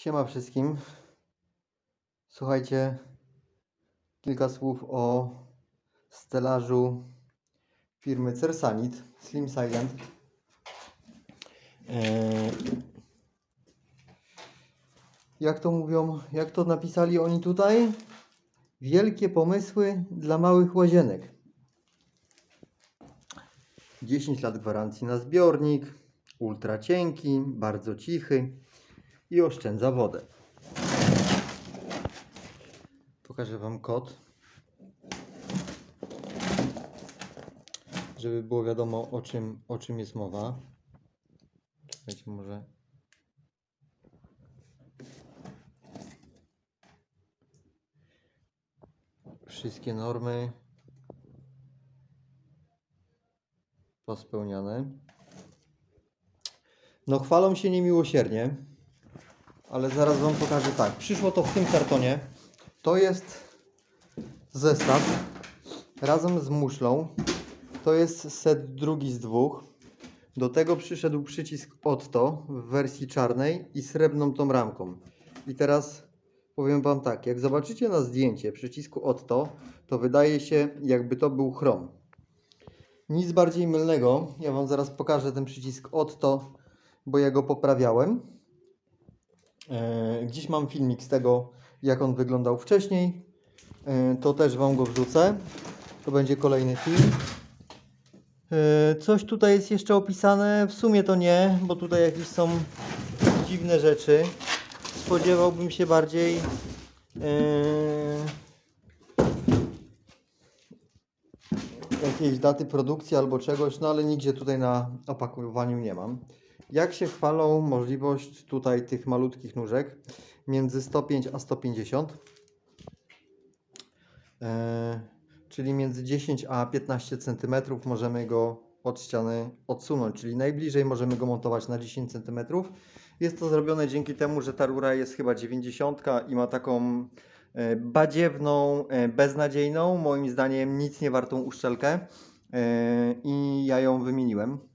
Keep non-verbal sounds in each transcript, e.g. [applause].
Siema wszystkim. Słuchajcie, kilka słów o stelażu firmy Cersanit Slim Silent. Eee, Jak to mówią, jak to napisali oni tutaj? Wielkie pomysły dla małych łazienek. 10 lat gwarancji na zbiornik, ultra cienki, bardzo cichy i oszczędza wodę. Pokażę Wam kod, żeby było wiadomo o czym, o czym jest mowa. Wiecie, może wszystkie normy pospełniane. No chwalą się niemiłosiernie, ale zaraz Wam pokażę tak. Przyszło to w tym kartonie. To jest zestaw razem z muszlą. To jest set drugi z dwóch. Do tego przyszedł przycisk Otto w wersji czarnej i srebrną tą ramką. I teraz powiem Wam tak, jak zobaczycie na zdjęcie przycisku Otto, to wydaje się jakby to był chrom. Nic bardziej mylnego. Ja Wam zaraz pokażę ten przycisk Otto, bo ja go poprawiałem. E, Gdzieś mam filmik z tego, jak on wyglądał wcześniej. E, To też Wam go wrzucę. To będzie kolejny film. E, Coś tutaj jest jeszcze opisane. W sumie to nie, bo tutaj jakieś są dziwne rzeczy. Spodziewałbym się bardziej. jakiejś daty produkcji albo czegoś, no ale nigdzie tutaj na opakowaniu nie mam. Jak się chwalą możliwość tutaj tych malutkich nóżek między 105 a 150, e, czyli między 10 a 15 cm możemy go od ściany odsunąć, czyli najbliżej możemy go montować na 10 cm. Jest to zrobione dzięki temu, że ta rura jest chyba 90 i ma taką e, badziewną, e, beznadziejną, moim zdaniem nic nie wartą uszczelkę i ja ją wymieniłem.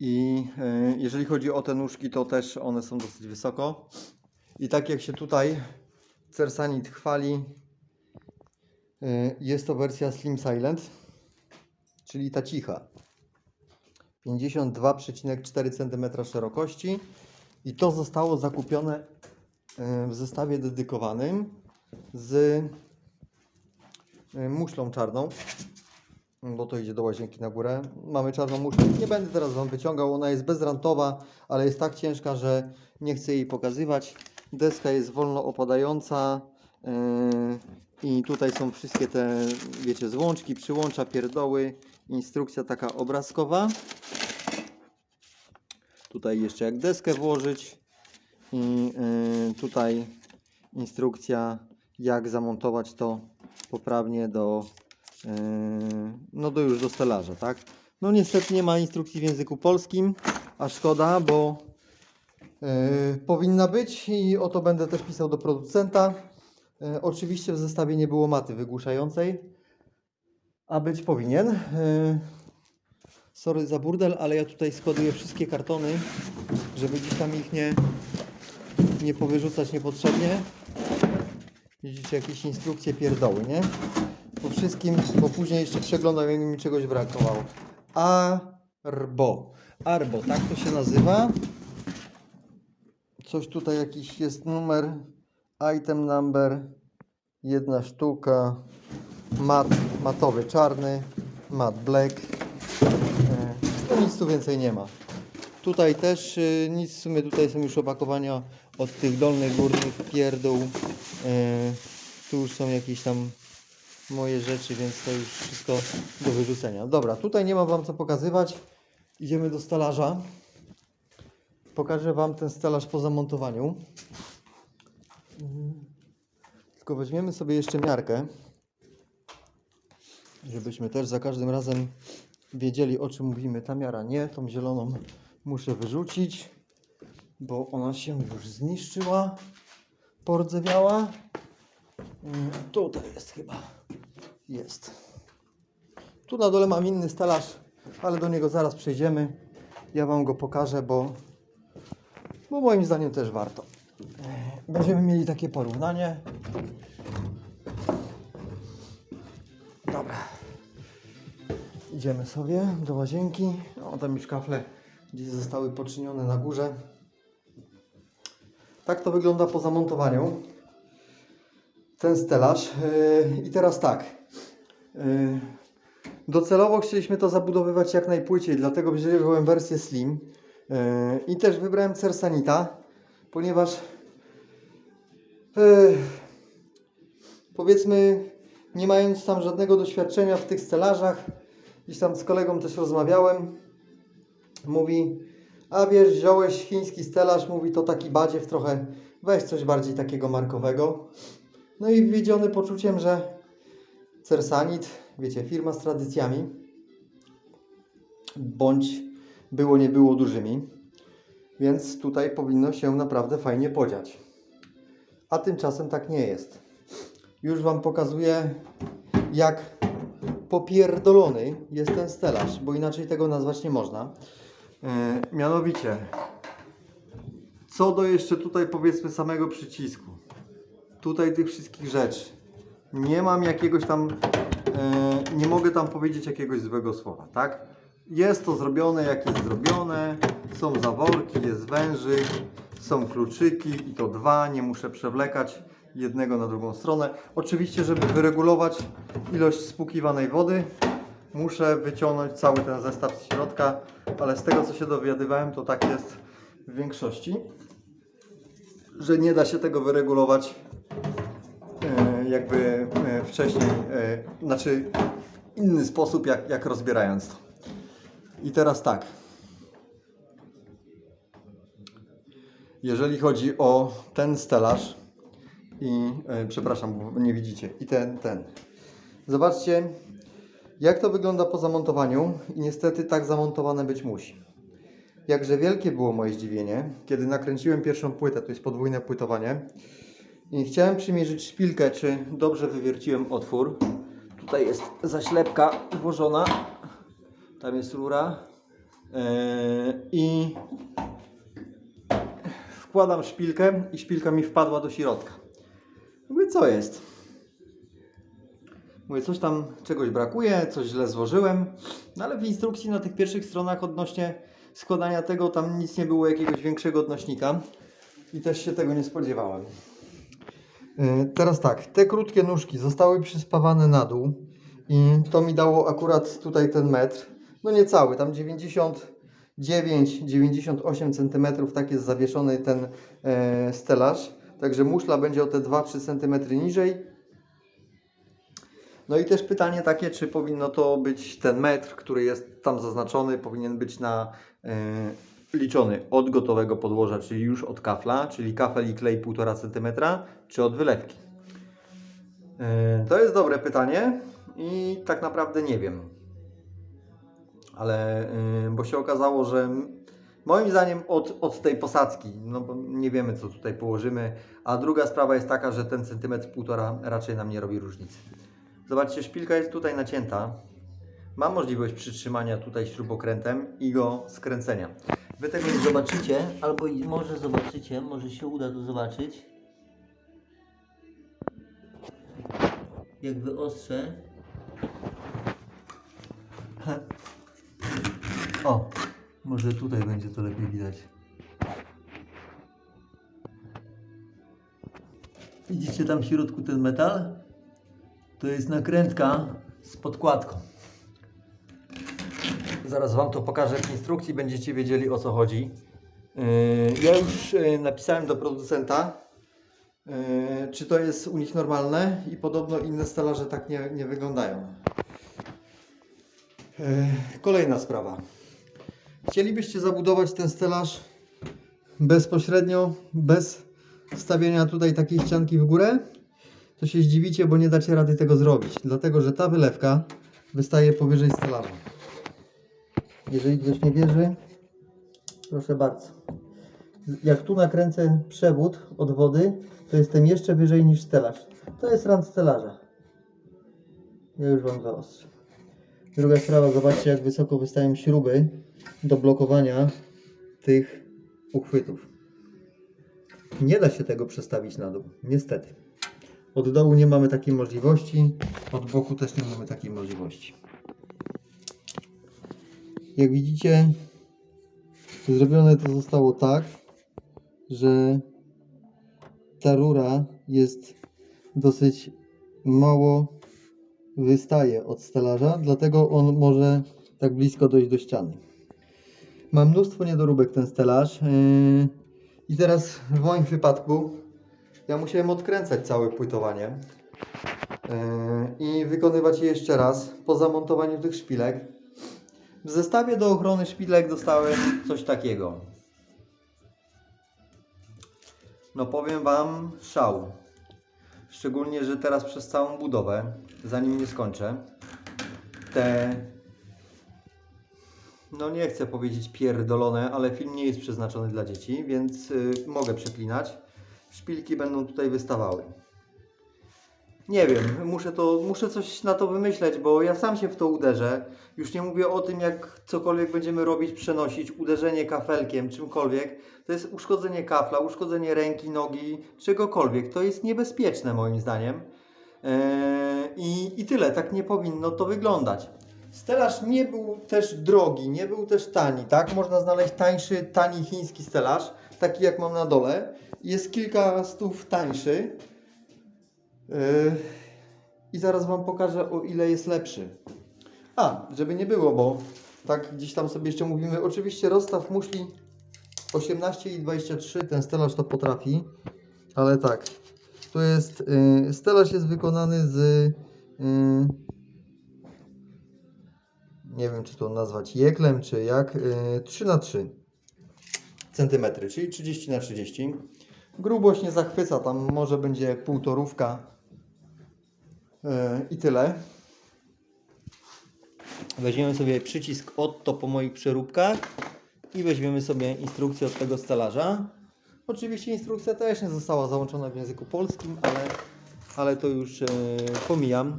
I e, jeżeli chodzi o te nóżki, to też one są dosyć wysoko. I tak jak się tutaj Cersanit chwali, e, jest to wersja Slim Silent, czyli ta cicha. 52,4 cm szerokości i to zostało zakupione e, w zestawie dedykowanym z muszlą czarną, bo to idzie do łazienki na górę. Mamy czarną muszlę, nie będę teraz Wam wyciągał, ona jest bezrantowa, ale jest tak ciężka, że nie chcę jej pokazywać. Deska jest wolno opadająca e, i tutaj są wszystkie te, wiecie, złączki, przyłącza, pierdoły, instrukcja taka obrazkowa. Tutaj jeszcze jak deskę włożyć i y, tutaj instrukcja jak zamontować to poprawnie do no do już do stelaża, tak? No niestety nie ma instrukcji w języku polskim, a szkoda, bo y, powinna być i o to będę też pisał do producenta. Y, oczywiście w zestawie nie było maty wygłuszającej, a być powinien. Y, Sorry za burdel, ale ja tutaj składuję wszystkie kartony, żeby gdzieś tam ich nie, nie powyrzucać niepotrzebnie. Widzicie jakieś instrukcje pierdoły, nie? Po wszystkim, bo później jeszcze przeglądam, jakby mi czegoś brakowało. Arbo. Arbo, tak to się nazywa. Coś tutaj jakiś jest numer, item number, jedna sztuka, mat, matowy czarny, mat black. E, nic tu więcej nie ma. Tutaj też y, nic, w sumie tutaj są już opakowania od tych dolnych, górnych pierdół. E, Tu już są jakieś tam moje rzeczy, więc to już wszystko do wyrzucenia. Dobra, tutaj nie mam Wam co pokazywać. Idziemy do stelaża. Pokażę Wam ten stelaż po zamontowaniu. Tylko weźmiemy sobie jeszcze miarkę, żebyśmy też za każdym razem wiedzieli o czym mówimy. Ta miara nie, tą zieloną muszę wyrzucić, bo ona się już zniszczyła, pordzewiała. Mm, Tutaj jest chyba. Jest. Tu na dole mam inny stelaż, ale do niego zaraz przejdziemy. Ja Wam go pokażę, bo Bo moim zdaniem też warto. Będziemy mieli takie porównanie. Dobra. Idziemy sobie do łazienki. O, tam już kafle gdzieś zostały poczynione na górze. Tak to wygląda po zamontowaniu. Ten stelaż. Yy, I teraz tak. Yy, Docelowo chcieliśmy to zabudowywać jak najpłyciej, dlatego wziąłem wersję Slim. Yy, I też wybrałem Cersanita, ponieważ powiedzmy, nie mając tam żadnego doświadczenia w tych stelażach, gdzieś tam z kolegą też rozmawiałem, mówi, a wiesz, wziąłeś chiński stelaż, mówi to taki badziew trochę, weź coś bardziej takiego markowego. No i wiedziony poczuciem, że Cersanit, wiecie, firma z tradycjami, bądź było nie było dużymi, więc tutaj powinno się naprawdę fajnie podziać. A tymczasem tak nie jest. Już Wam pokazuję, jak popierdolony jest ten stelaż, bo inaczej tego nazwać nie można. Yy, mianowicie, co do jeszcze tutaj powiedzmy samego przycisku, tutaj tych wszystkich rzeczy, nie mam jakiegoś tam, e, nie mogę tam powiedzieć jakiegoś złego słowa, tak? Jest to zrobione jak jest zrobione, są zaworki, jest wężyk, są kluczyki i to dwa, nie muszę przewlekać jednego na drugą stronę. Oczywiście, żeby wyregulować ilość spłukiwanej wody, muszę wyciągnąć cały ten zestaw z środka, ale z tego co się dowiadywałem, to tak jest w większości, że nie da się tego wyregulować jakby e, wcześniej, e, znaczy inny sposób jak, jak rozbierając to. I teraz tak. Jeżeli chodzi o ten stelaż i e, przepraszam, bo nie widzicie, i ten, ten. Zobaczcie, jak to wygląda po zamontowaniu i niestety tak zamontowane być musi. Jakże wielkie było moje zdziwienie, kiedy nakręciłem pierwszą płytę, to jest podwójne płytowanie chciałem przymierzyć szpilkę, czy dobrze wywierciłem otwór. Tutaj jest zaślepka włożona, tam jest rura Yy, i wkładam szpilkę i szpilka mi wpadła do środka. Mówię, co jest? Mówię, coś tam, czegoś brakuje, coś źle złożyłem, no ale w instrukcji na tych pierwszych stronach odnośnie składania tego tam nic nie było jakiegoś większego odnośnika i też się tego nie spodziewałem. Yy, Teraz tak, te krótkie nóżki zostały przyspawane na dół i to mi dało akurat tutaj ten metr. No nie cały, tam 99-98 cm tak jest zawieszony ten e, stelaż. Także muszla będzie o te 2-3 cm niżej. No i też pytanie takie, czy powinno to być ten metr, który jest tam zaznaczony, powinien być na e, liczony od gotowego podłoża, czyli już od kafla, czyli kafel i klej 1,5 cm, czy od wylewki. E, To jest dobre pytanie i tak naprawdę nie wiem. Ale, yy, bo się okazało, że moim zdaniem od, od tej posadzki, no bo nie wiemy co tutaj położymy, a druga sprawa jest taka, że ten centymetr półtora raczej nam nie robi różnicy. Zobaczcie, szpilka jest tutaj nacięta. Mam możliwość przytrzymania tutaj śrubokrętem i go skręcenia. Wy tego nie zobaczycie, Albo może zobaczycie, może się uda to zobaczyć. Jak wyostrzę. [laughs] O, może tutaj będzie to lepiej widać. Widzicie tam w środku ten metal? To jest nakrętka z podkładką. Zaraz Wam to pokażę w instrukcji, będziecie wiedzieli o co chodzi. Yy, Ja już yy, napisałem do producenta, yy, czy to jest u nich normalne i podobno inne stelaże tak nie, nie wyglądają. Kolejna sprawa. Chcielibyście zabudować ten stelaż bezpośrednio, bez wstawienia tutaj takiej ścianki w górę, to się zdziwicie, bo nie dacie rady tego zrobić, dlatego że ta wylewka wystaje powyżej stelaża. Jeżeli ktoś nie wierzy, proszę bardzo. Jak tu nakręcę przewód od wody, to jestem jeszcze wyżej niż stelaż. To jest rand stelaża. Ja już Wam zaostrzę. Druga sprawa, zobaczcie jak wysoko wystają śruby do blokowania tych uchwytów. nie da się tego przestawić na dół. Niestety. Od dołu nie mamy takiej możliwości, od boku też nie mamy takiej możliwości. Jak widzicie, zrobione to zostało tak, że ta rura jest dosyć mało wystaje od stelaża, dlatego on może tak blisko dojść do ściany. Ma mnóstwo niedoróbek ten stelaż yy, i teraz w moim wypadku ja musiałem odkręcać całe płytowanie yy, i wykonywać je jeszcze raz po zamontowaniu tych szpilek. W zestawie do ochrony szpilek dostałem coś takiego. No powiem Wam, szał. Szczególnie, że teraz przez całą budowę, zanim nie skończę, te, no nie chcę powiedzieć pierdolone, ale film nie jest przeznaczony dla dzieci, więc y, mogę przeklinać. Szpilki będą tutaj wystawały. Nie wiem, muszę, to, muszę coś na to wymyśleć, bo ja sam się w to uderzę. Już nie mówię o tym, jak cokolwiek będziemy robić, przenosić, uderzenie kafelkiem, czymkolwiek. To jest uszkodzenie kafla, uszkodzenie ręki, nogi, czegokolwiek. To jest niebezpieczne moim zdaniem. Eee, i, I tyle, tak nie powinno to wyglądać. Stelaż nie był też drogi, nie był też tani, tak? Można znaleźć tańszy, tani chiński stelaż, taki jak mam na dole. Jest kilka stów tańszy. Yy, I zaraz Wam pokażę, o ile jest lepszy. A, żeby nie było, bo tak gdzieś tam sobie jeszcze mówimy. Oczywiście rozstaw muszli 18 i 23, ten stelaż to potrafi, ale tak. Tu jest, yy, stelaż jest wykonany z, yy, nie wiem czy to nazwać jeklem, czy jak, yy, 3 na 3 centymetry, czyli 30 na 30 Grubość nie zachwyca, tam może będzie półtorówka i tyle. Weźmiemy sobie przycisk Otto po moich przeróbkach i weźmiemy sobie instrukcję od tego stelaża. Oczywiście instrukcja też nie została załączona w języku polskim, ale, ale to już yy, pomijam.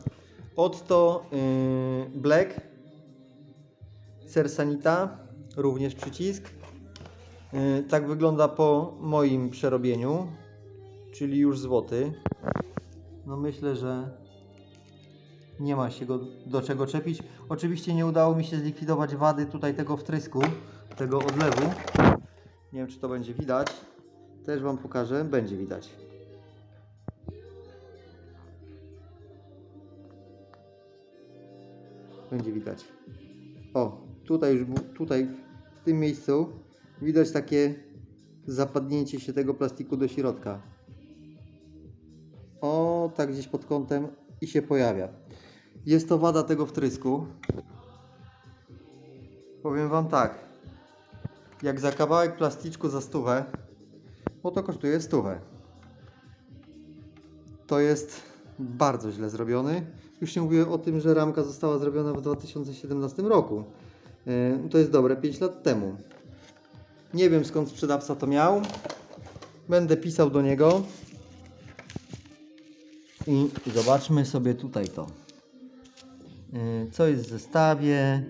Otto yy, Black Cersanita, również przycisk. Tak wygląda po moim przerobieniu, czyli już złoty. No myślę, że nie ma się go do czego czepić. Oczywiście nie udało mi się zlikwidować wady tutaj tego wtrysku, tego odlewu. Nie wiem czy to będzie widać. Też Wam pokażę. Będzie widać. Będzie widać. O, tutaj już, tutaj w tym miejscu widać takie zapadnięcie się tego plastiku do środka. O, tak gdzieś pod kątem i się pojawia. Jest to wada tego wtrysku. Powiem Wam tak. Jak za kawałek plasticzku za stówę, bo to kosztuje stówę. To jest bardzo źle zrobiony. Już nie mówię o tym, że ramka została zrobiona w 2017 roku. Yy, To jest dobre 5 lat temu. Nie wiem skąd sprzedawca to miał. Będę pisał do niego. I zobaczmy sobie tutaj to. Yy, Co jest w zestawie?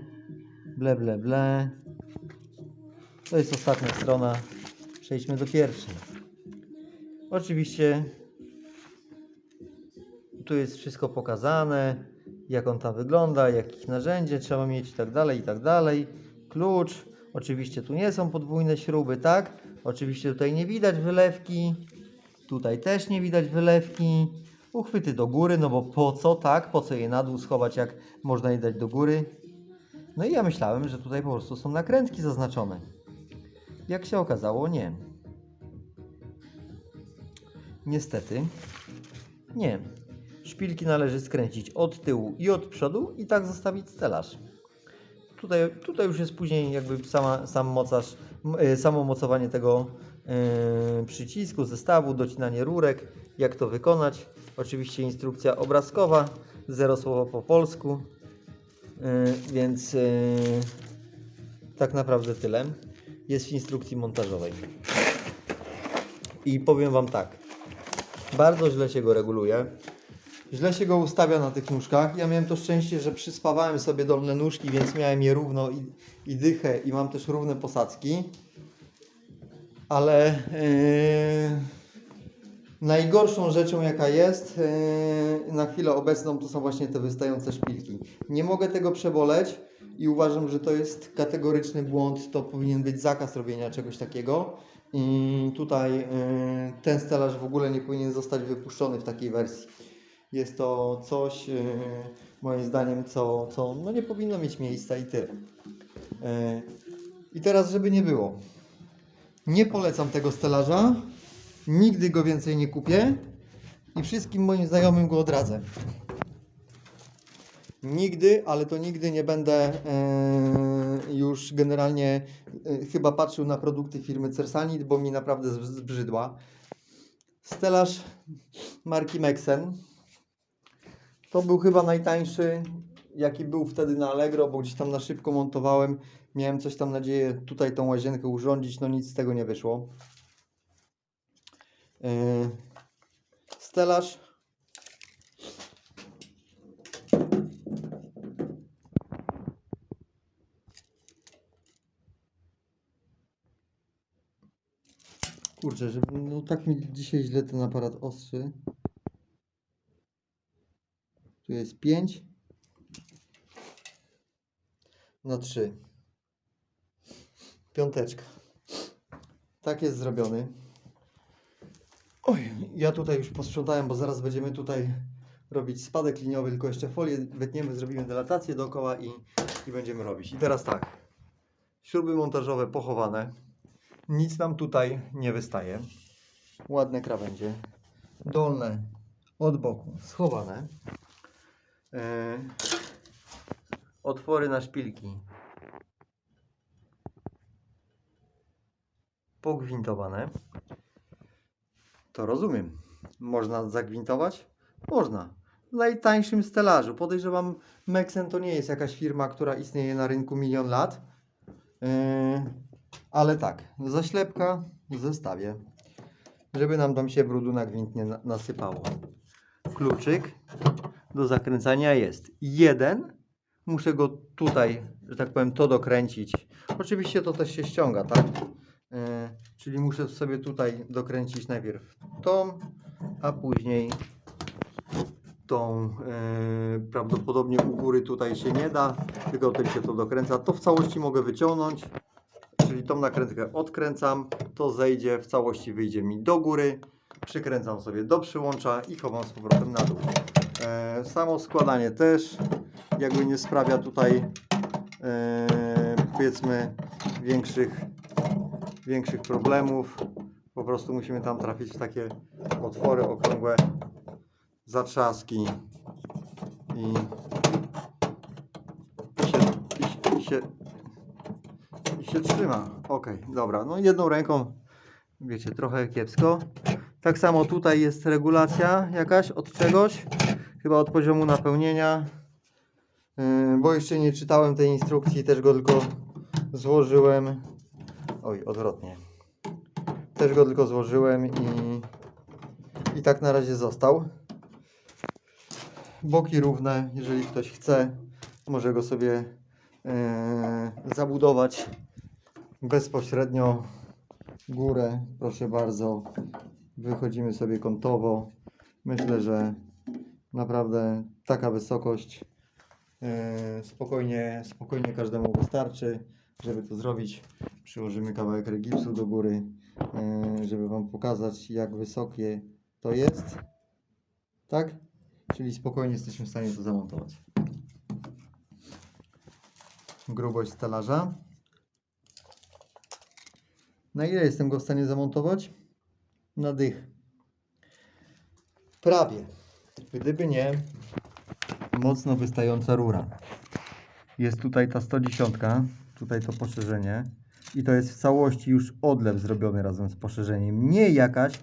Ble, ble, ble. To jest ostatnia strona. Przejdźmy do pierwszej. Oczywiście tu jest wszystko pokazane, jak on tam wygląda, jakich narzędzie trzeba mieć i tak dalej, i tak dalej. Klucz. Oczywiście tu nie są podwójne śruby, tak? Oczywiście tutaj nie widać wylewki. Tutaj też nie widać wylewki. Uchwyty do góry, no bo po co, tak? Po co je na dół schować, jak można je dać do góry? No i ja myślałem, że tutaj po prostu są nakrętki zaznaczone. Jak się okazało, nie. Niestety, nie. Szpilki należy skręcić od tyłu i od przodu i tak zostawić stelaż. Tutaj, tutaj już jest później jakby sama, sam mocarz, y, samo mocowanie tego y, przycisku, zestawu, docinanie rurek, jak to wykonać. Oczywiście instrukcja obrazkowa, zero słowa po polsku, y, więc y, tak naprawdę tyle. Jest w instrukcji montażowej. I powiem Wam tak, bardzo źle się go reguluje. Źle się go ustawia na tych nóżkach. Ja miałem to szczęście, że przyspawałem sobie dolne nóżki, więc miałem je równo i, i dychę i mam też równe posadzki. Ale yy, Najgorszą rzeczą jaka jest yy, na chwilę obecną to są właśnie te wystające szpilki. Nie mogę tego przeboleć i uważam, że to jest kategoryczny błąd. To powinien być zakaz robienia czegoś takiego. I tutaj yy, ten stelaż w ogóle nie powinien zostać wypuszczony w takiej wersji. Jest to coś, yy, moim zdaniem, co, co no nie powinno mieć miejsca i tyle. I teraz, żeby nie było. Nie polecam tego stelaża. Nigdy go więcej nie kupię. I wszystkim moim znajomym go odradzę. Nigdy, ale to nigdy nie będę e, już generalnie e, chyba patrzył na produkty firmy Cersanit, bo mi naprawdę zbrzydła. Stelaż marki Mexen. To był chyba najtańszy, jaki był wtedy na Allegro, bo gdzieś tam na szybko montowałem. Miałem coś tam nadzieję tutaj tą łazienkę urządzić, no nic z tego nie wyszło. Yy, Stelaż. Kurczę, żeby, no tak mi dzisiaj źle ten aparat ostrzy. Tu jest 5 na 3. Piąteczka. Tak jest zrobiony. Oj, ja tutaj już posprzątałem, bo zaraz będziemy tutaj robić spadek liniowy, tylko jeszcze folię wytniemy, zrobimy delatację dookoła i, i będziemy robić. I teraz tak, śruby montażowe pochowane, nic nam tutaj nie wystaje, ładne krawędzie, dolne od boku. Schowane, e, otwory na szpilki. Pogwintowane. To rozumiem. Można zagwintować? Można. W najtańszym stelażu. Podejrzewam, Mexen to nie jest jakaś firma, która istnieje na rynku milion lat. Yy, ale tak, zaślepka w zestawie, żeby nam tam się brudu na gwint nie na- nasypało. Kluczyk do zakręcania jest jeden. Muszę go tutaj, że tak powiem, to dokręcić. Oczywiście to też się ściąga, tak? E, czyli muszę sobie tutaj dokręcić najpierw tą, a później tą. E, prawdopodobnie u góry tutaj się nie da, tylko tym się to dokręca. To w całości mogę wyciągnąć, czyli tą nakrętkę odkręcam, to zejdzie, w całości wyjdzie mi do góry, przykręcam sobie do przyłącza i chowam z powrotem na dół. E, samo składanie też jakby nie sprawia tutaj powiedzmy większych większych problemów. Po prostu musimy tam trafić w takie otwory okrągłe, zatrzaski i, się- i, się, i się trzyma. Ok, dobra. No jedną ręką, wiecie, trochę kiepsko. Tak samo tutaj jest regulacja jakaś od czegoś, chyba od poziomu napełnienia. Yy, bo jeszcze nie czytałem tej instrukcji, też go tylko złożyłem. Oj, odwrotnie. Też go tylko złożyłem i, i tak na razie został. Boki równe, jeżeli ktoś chce, może go sobie e, zabudować bezpośrednio. Górę, proszę bardzo. Wychodzimy sobie kątowo. Myślę, że naprawdę taka wysokość e, spokojnie, spokojnie każdemu wystarczy, żeby to zrobić przyłożymy kawałek regipsu do góry, e, żeby Wam pokazać jak wysokie to jest. Tak? Czyli spokojnie jesteśmy w stanie to zamontować. Grubość stelaża. Na ile jestem go w stanie zamontować? Na dych. Prawie. Gdyby nie mocno wystająca rura. Jest tutaj ta 110, tutaj to poszerzenie. I to jest w całości już odlew zrobiony razem z poszerzeniem. Nie jakaś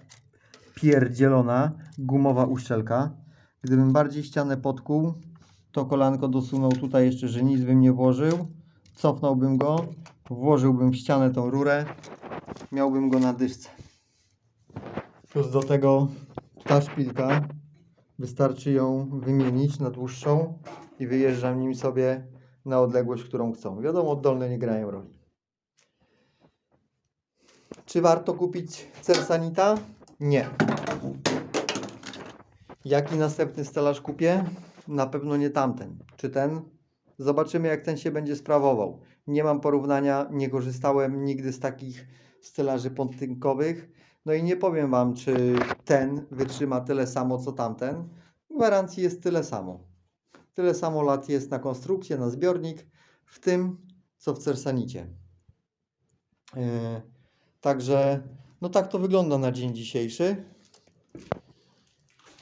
pierdzielona gumowa uszczelka. Gdybym bardziej ścianę podkuł, to kolanko dosunął tutaj jeszcze, że nic bym nie włożył. Cofnąłbym go, włożyłbym w ścianę tą rurę, miałbym go na dyszce. Plus do tego ta szpilka, wystarczy ją wymienić na dłuższą i wyjeżdżam nim sobie na odległość, którą chcą. Wiadomo, oddolne nie grają roli. Czy warto kupić Cersanita? Nie. Jaki następny stelaż kupię? Na pewno nie tamten. Czy ten? Zobaczymy, jak ten się będzie sprawował. Nie mam porównania, nie korzystałem nigdy z takich stelaży podtynkowych. No i nie powiem Wam, czy ten wytrzyma tyle samo, co tamten. Gwarancji jest tyle samo. Tyle samo lat jest na konstrukcję, na zbiornik, w tym, co w Cersanicie. Yy, Także, no tak to wygląda na dzień dzisiejszy.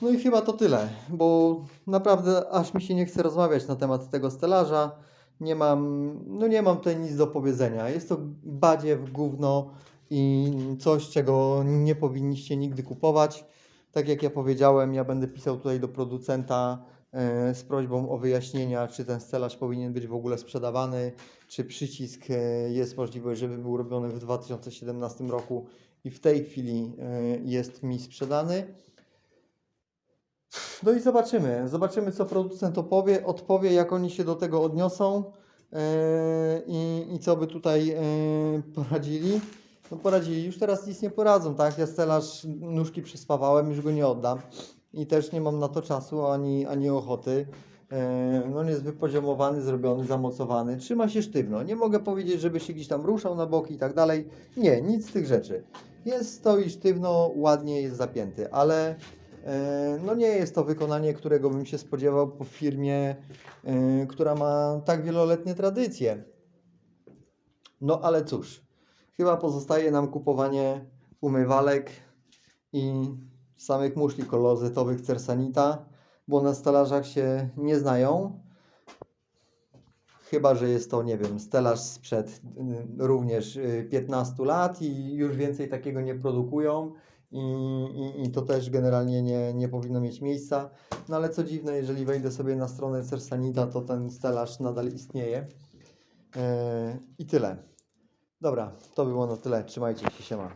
No i chyba to tyle, bo naprawdę aż mi się nie chce rozmawiać na temat tego stelaża. Nie mam, no nie mam tutaj nic do powiedzenia. Jest to badziew, gówno i coś, czego nie powinniście nigdy kupować. Tak jak ja powiedziałem, ja będę pisał tutaj do producenta e, z prośbą o wyjaśnienia, czy ten stelaż powinien być w ogóle sprzedawany, czy przycisk e, jest możliwość, żeby był robiony w 2017 roku i w tej chwili e, jest mi sprzedany. No i zobaczymy. Zobaczymy, co producent opowie, odpowie, jak oni się do tego odniosą i, i co by tutaj poradzili. No poradzili, już teraz nic nie poradzą, tak? Ja stelaż nóżki przyspawałem, już go nie oddam i też nie mam na to czasu ani, ani ochoty. Yy, No on jest wypoziomowany, zrobiony, zamocowany, trzyma się sztywno. Nie mogę powiedzieć, żeby się gdzieś tam ruszał na boki i tak dalej. Nie, nic z tych rzeczy. Jest, stoi sztywno, ładnie jest zapięty, ale E, No nie jest to wykonanie, którego bym się spodziewał po firmie, e, która ma tak wieloletnie tradycje. No ale cóż, chyba pozostaje nam kupowanie umywalek i samych muszli kolozetowych Cersanita, bo na stelażach się nie znają. Chyba, że jest to, nie wiem, stelaż sprzed y, również y, 15 lat i już więcej takiego nie produkują i, i, i to też generalnie nie, nie powinno mieć miejsca. No ale co dziwne, jeżeli wejdę sobie na stronę Cersanita, to ten stelaż nadal istnieje. Yy, I tyle. Dobra, to było na tyle. Trzymajcie się, siema.